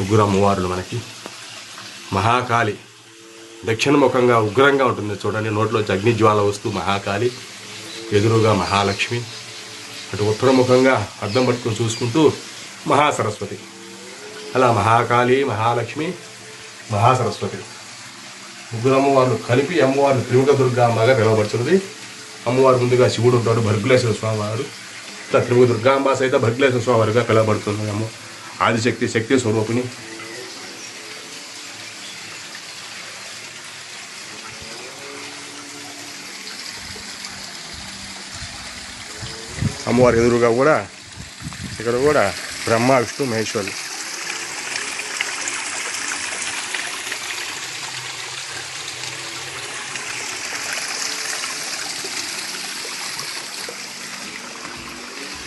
ముగ్గురు అమ్మవారులు మనకి. మహాకాళి. దక్షిణముఖంగా ఉగ్రంగా ఉంటుంది చూడండి. నోట్లోంచి అగ్నిజ్వాల వస్తూ మహాకాళి ఎదురుగా మహాలక్ష్మి. అటు ఉత్తరముఖంగా అద్దం పట్టుకొని చూసుకుంటూ మహాసరస్వతి. అలా మహాకాళి మహాలక్ష్మి మహాసరస్వతి. ముగ్గురు అమ్మవార్లు కలిపి అమ్మవారిని త్రిముఖ దుర్గా అమ్మగా పిలువబడుతున్నది అమ్మవారు ముందుగా శివుడు ఉంటాడు భర్గులేశ్వర స్వామివారు. ఇట్లా త్రిముఖ దుర్గాంబ సైత భర్గులేశ్వర స్వామి వారిగా అమ్మ. ఆదిశక్తి శక్తి స్వరూపిణి. అమ్మవారి ఎదురుగా కూడా ఇక్కడ కూడా బ్రహ్మ విష్ణు మహేశ్వరులు.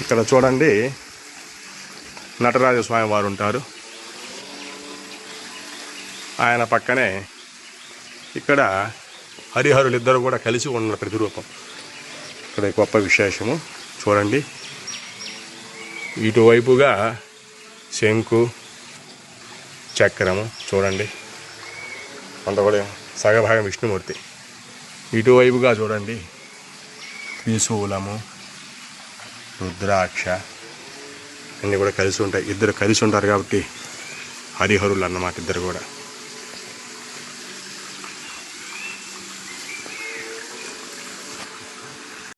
ఇక్కడ చూడండి నటరాజ స్వామి వారు ఉంటారు ఆయన పక్కనే ఇక్కడ హరిహరులు ఇద్దరు కూడా కలిసి ఉన్న ప్రతిరూపం. ఇక్కడ గొప్ప విశేషము. చూడండి. ఇటువైపుగా శంకు చక్రము చూడండి. అంత కూడా సగభాగం విష్ణుమూర్తి. ఇటువైపుగా చూడండి. త్రిశూలము రుద్రాక్ష అన్నీ కూడా కలిసి ఉంటాయి. ఇద్దరు కలిసి ఉంటారు కాబట్టి హరిహరులు అన్నమాట ఇద్దరు కూడా.